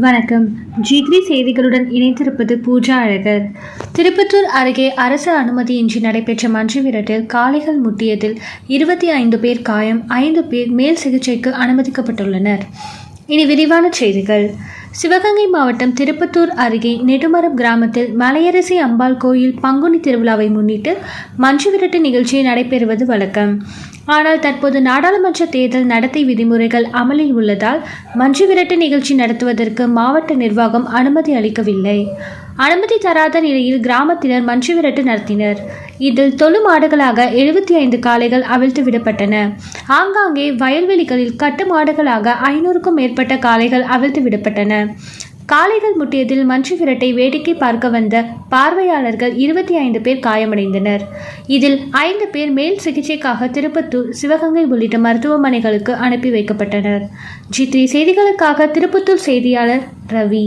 வணக்கம். ஜித்ரி செய்திகளுடன் இணைந்திருப்பது பூஜா அழகர். திருப்பத்தூர் அருகே அரசு அனுமதியின்றி நடைபெற்ற மஞ்சு விரட்டில் காளைகள் முட்டியதில் இருபத்தி ஐந்து பேர் காயம் ஐந்து பேர் மேல் சிகிச்சைக்கு அனுமதிக்கப்பட்டுள்ளனர். இனி விரிவான செய்திகள். சிவகங்கை மாவட்டம் திருப்பத்தூர் அருகே நெடுமரம் கிராமத்தில் மலையரசி அம்பாள் கோயில் பங்குனி திருவிழாவை முன்னிட்டு மஞ்சு விரட்டு நிகழ்ச்சி நடைபெறுவது வழக்கம். ஆனால் தற்போது நாடாளுமன்ற தேர்தல் நடத்தை விதிமுறைகள் அமலில் உள்ளதால் மஞ்சு விரட்டு நிகழ்ச்சி நடத்துவதற்கு மாவட்ட நிர்வாகம் அனுமதி அளிக்கவில்லை. அனுமதி தராத நிலையில் கிராமத்தினர் மஞ்சு விரட்டு நடத்தினர். இதில் தொழு மாடுகளாக எழுபத்தி ஐந்து காளைகள் அவிழ்த்து விடப்பட்டன. ஆங்காங்கே வயல்வெளிகளில் கட்டு மாடுகளாக ஐநூறுக்கும் மேற்பட்ட காளைகள் அவிழ்த்து விடப்பட்டன. காளைகள் முட்டியதில் மஞ்சு விரட்டை வேடிக்கை பார்க்க வந்த பார்வையாளர்கள் இருபத்தி ஐந்து பேர் காயமடைந்தனர். இதில் ஐந்து பேர் மேல் சிகிச்சைக்காக திருப்பத்தூர் சிவகங்கை உள்ளிட்ட மருத்துவமனைகளுக்கு அனுப்பி வைக்கப்பட்டனர். ஜி த்ரீ செய்திகளுக்காக திருப்பத்தூர் செய்தியாளர் ரவி.